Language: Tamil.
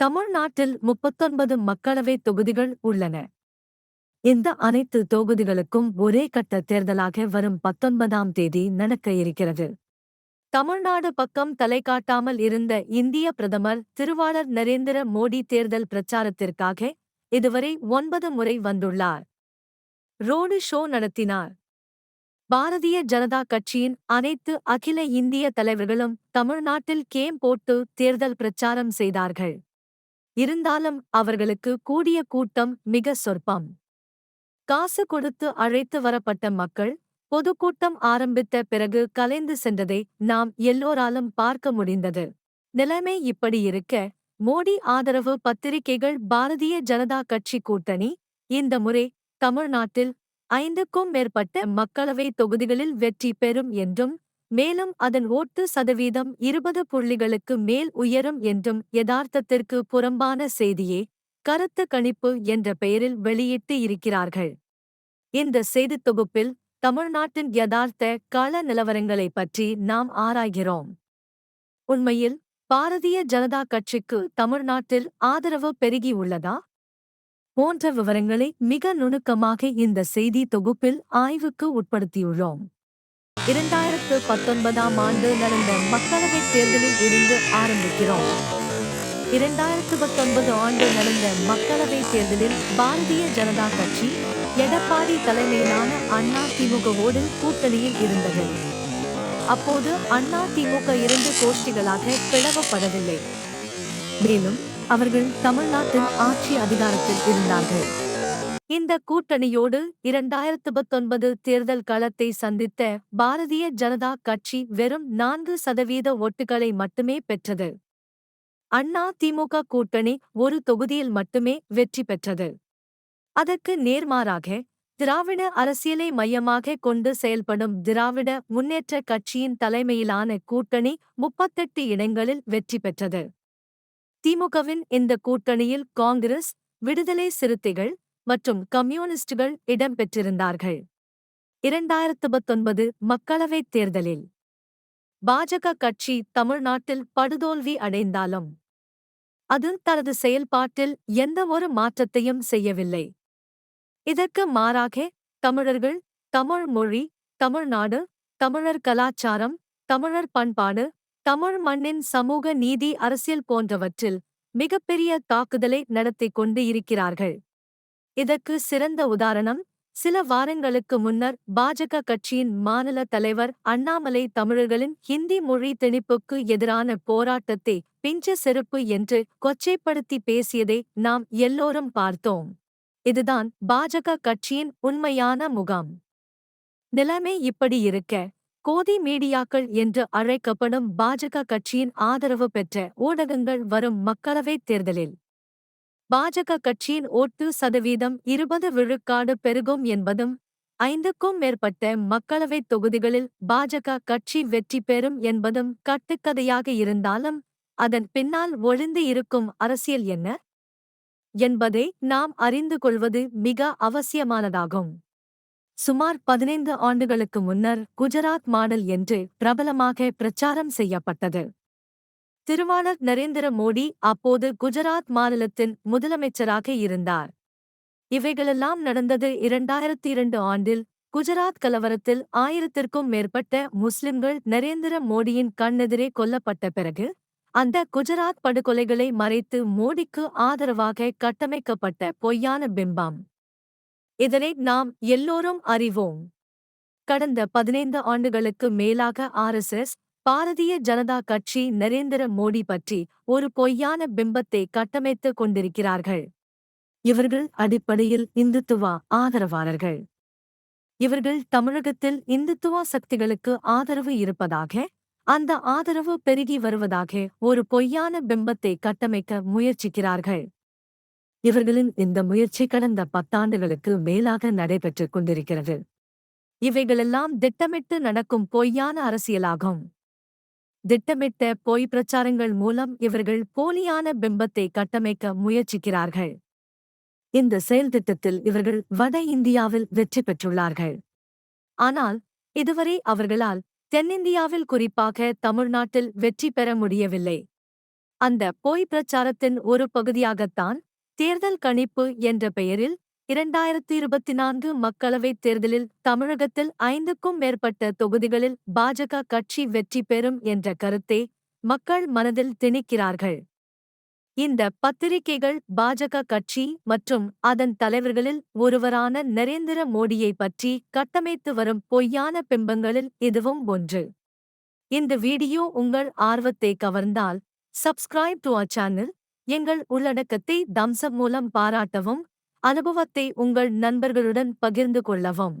தமிழ்நாட்டில் முப்பத்தொன்பது மக்களவைத் தொகுதிகள் உள்ளன. இந்த அனைத்து தொகுதிகளுக்கும் ஒரே கட்ட தேர்தலாக வரும் பத்தொன்பதாம் தேதி நடக்க இருக்கிறது. தமிழ்நாடு பக்கம் தலை காட்டாமல் இருந்த இந்திய பிரதமர் திருவாளர் நரேந்திர மோடி தேர்தல் பிரச்சாரத்திற்காக இதுவரை ஒன்பது முறை வந்துள்ளார். ரோடு ஷோ நடத்தினார். பாரதிய ஜனதா கட்சியின் அனைத்து அகில இந்திய தலைவர்களும் தமிழ்நாட்டில் கேம் போட்டு தேர்தல் பிரச்சாரம் செய்தார்கள். இருந்தாலும் அவர்களுக்கு கூடிய கூட்டம் மிக சொற்பம். காசு கொடுத்து அழைத்து வரப்பட்ட மக்கள் பொதுக்கூட்டம் ஆரம்பித்த பிறகு கலைந்து சென்றதை நாம் எல்லோராலும் பார்க்க முடிந்தது. நிலைமை இப்படி இருக்க மோடி ஆதரவு பத்திரிகைகள் பாரதிய ஜனதா கட்சி கூட்டணி இந்த முறை தமிழ்நாட்டில் ஐந்துக்கும் மேற்பட்ட மக்களவை தொகுதிகளில் வெற்றி பெறும் என்றும் மேலும் அதன் ஓட்டு சதவீதம் இருபது புள்ளிகளுக்கு மேல் உயரும் என்றும் யதார்த்தத்திற்கு புறம்பான செய்தியே கருத்து கணிப்பு என்ற பெயரில் வெளியிட்டு இருக்கிறார்கள். இந்த செய்தித் தொகுப்பில் தமிழ்நாட்டின் யதார்த்த கள நிலவரங்களை பற்றி நாம் ஆராய்கிறோம். உண்மையில் பாரதிய ஜனதா கட்சிக்கு தமிழ்நாட்டில் ஆதரவு பெருகியுள்ளதா போன்ற விவரங்களை மிக நுணுக்கமாக இந்த செய்தி தொகுப்பில் ஆய்வுக்கு உட்படுத்தியுள்ளோம். இரண்டாயிரத்து பத்தொன்பதாம் ஆண்டு நடந்த மக்களவைத் தேர்தலில் இருந்து ஆரம்பிக்கிறோம். இரண்டாயிரத்து பத்தொன்பது ஆண்டு நடந்த மக்களவைத் தேர்தலில் பாரதிய ஜனதா கட்சி எடப்பாடி தலைமையிலான அண்ணா திமுகவோடு கூட்டணியில் இருந்தது. அப்போது அண்ணா திமுக இரண்டு கோஷ்டிகளாக பிளவப்படவில்லை. மேலும் அவர்கள் தமிழ்நாட்டின் ஆட்சி அதிகாரத்தில் இருந்தார்கள். இந்த கூட்டணியோடு இரண்டாயிரத்து பத்தொன்பது தேர்தல் களத்தை சந்தித்த பாரதிய ஜனதா கட்சி வெறும் நான்கு சதவீத ஓட்டுகளை மட்டுமே பெற்றது. அண்ணா திமுக கூட்டணி ஒரு தொகுதியில் மட்டுமே வெற்றி பெற்றது. அதற்கு நேர்மாறாக திராவிட அரசியலை மையமாக கொண்டு செயல்படும் திராவிட முன்னேற்ற கட்சியின் தலைமையிலான கூட்டணி முப்பத்தெட்டு இடங்களில் வெற்றி பெற்றது. திமுகவின் இந்த கூட்டணியில் காங்கிரஸ் விடுதலை சிறுத்தைகள் மற்றும் கம்யூனிஸ்டுகள் இடம்பெற்றிருந்தார்கள். இரண்டாயிரத்து பத்தொன்பது மக்களவைத் தேர்தலில் பாஜக கட்சி தமிழ்நாட்டில் படுதோல்வி அடைந்தாலும் அது தனது செயல்பாட்டில் எந்தவொரு மாற்றத்தையும் செய்யவில்லை. இதற்கு மாறாக தமிழர்கள் தமிழ் மொழி தமிழ்நாடு தமிழர் கலாச்சாரம் தமிழர் பண்பாடு தமிழ் மண்ணின் சமூக நீதி அரசியல் போன்றவற்றில் மிகப்பெரிய தாக்குதலை நடத்திக் கொண்டு இருக்கிறார்கள். இதற்கு சிறந்த உதாரணம் சில வாரங்களுக்கு முன்னர் பாஜக கட்சியின் மாநில தலைவர் அண்ணாமலை தமிழர்களின் ஹிந்தி மொழி திணிப்புக்கு எதிரான போராட்டத்தை பிஞ்ச செருப்பு என்று கொச்சைப்படுத்தி பேசியதை நாம் எல்லோரும் பார்த்தோம். இதுதான் பாஜக கட்சியின் உண்மையான முகாம். நிலைமை இப்படி இருக்க கோதி மீடியாக்கள் என்று அழைக்கப்படும் பாஜக கட்சியின் ஆதரவு பெற்ற ஊடகங்கள் வரும் மக்களவைத் தேர்தலில். பாஜக கட்சியின் ஓட்டு சதவீதம் இருபது விழுக்காடு பெருகும் என்பதும் ஐந்துக்கும் மேற்பட்ட மக்களவைத் தொகுதிகளில் பாஜக கட்சி வெற்றி பெறும் என்பதும் கட்டுக்கதையாக இருந்தாலும் அதன் பின்னால் ஒளிந்து இருக்கும் அரசியல் என்ன? என்பதை நாம் அறிந்து கொள்வது மிக அவசியமானதாகும். சுமார் பதினைந்து ஆண்டுகளுக்கு முன்னர் குஜராத் மாடல் என்று பிரபலமாக பிரச்சாரம் செய்யப்பட்டது. திருவாளர் நரேந்திர மோடி அப்போது குஜராத் மாநிலத்தின் முதலமைச்சராக இருந்தார். இவைகளெல்லாம் நடந்தது இரண்டாயிரத்தி இரண்டு ஆண்டில் குஜராத் கலவரத்தில் ஆயிரத்திற்கும் மேற்பட்ட முஸ்லிம்கள் நரேந்திர மோடியின் கண்ணெதிரே கொல்லப்பட்ட பிறகு அந்த குஜராத் படுகொலைகளை மறைத்து மோடிக்கு ஆதரவாக கட்டமைக்கப்பட்ட பொய்யான பிம்பம். இதனை நாம் எல்லோரும் அறிவோம். கடந்த பதினைந்து ஆண்டுகளுக்கு மேலாக ஆர்எஸ்எஸ் பாரதிய ஜனதா கட்சி நரேந்திர மோடி பற்றி ஒரு பொய்யான பிம்பத்தை கட்டமைத்துக் கொண்டிருக்கிறார்கள். இவர்கள் அடிப்படையில் இந்துத்துவா ஆதரவாளர்கள். இவர்கள் தமிழகத்தில் இந்துத்துவா சக்திகளுக்கு ஆதரவு இருப்பதாக அந்த ஆதரவு பெருகி வருவதாக ஒரு பொய்யான பிம்பத்தை கட்டமைக்க முயற்சிக்கிறார்கள். இவர்களின் இந்த முயற்சி கடந்த பத்தாண்டுகளுக்கு மேலாக நடைபெற்றுக் கொண்டிருக்கிறது. இவைகளெல்லாம் திட்டமிட்டு நடக்கும் பொய்யான அரசியலாகும். திட்டமிட்ட பொய் பிரச்சாரங்கள் மூலம் இவர்கள் போலியான பிம்பத்தை கட்டமைக்க முயற்சிக்கிறார்கள். இந்த செயல் திட்டத்தில் இவர்கள் வட இந்தியாவில் வெற்றி பெற்றுள்ளார்கள். ஆனால் இதுவரை அவர்களால் தென்னிந்தியாவில் குறிப்பாக தமிழ்நாட்டில் வெற்றி பெற முடியவில்லை. அந்த பொய் பிரச்சாரத்தின் ஒரு பகுதியாகத்தான் தேர்தல் கணிப்பு என்ற பெயரில் இரண்டாயிரத்தி இருபத்தி நான்கு மக்களவைத் தேர்தலில் தமிழகத்தில் ஐந்துக்கும் மேற்பட்ட தொகுதிகளில் பாஜக கட்சி வெற்றி பெறும் என்ற கருத்தை மக்கள் மனதில் திணிக்கிறார்கள். இந்த பத்திரிகைகள் பாஜக கட்சி மற்றும் அதன் தலைவர்களில் ஒருவரான நரேந்திர மோடியை பற்றி கட்டமைத்து வரும் பொய்யான பிம்பங்களில் இதுவும் ஒன்று. இந்த வீடியோ உங்கள் ஆர்வத்தை கவர்ந்தால் சப்ஸ்கிரைப் டு அ சேனல் எங்கள் உள்ளடக்கத்தை தம்சம் மூலம் பாராட்டவும் அனுபவத்தை உங்கள் நண்பர்களுடன் பகிர்ந்து கொள்ளவும்.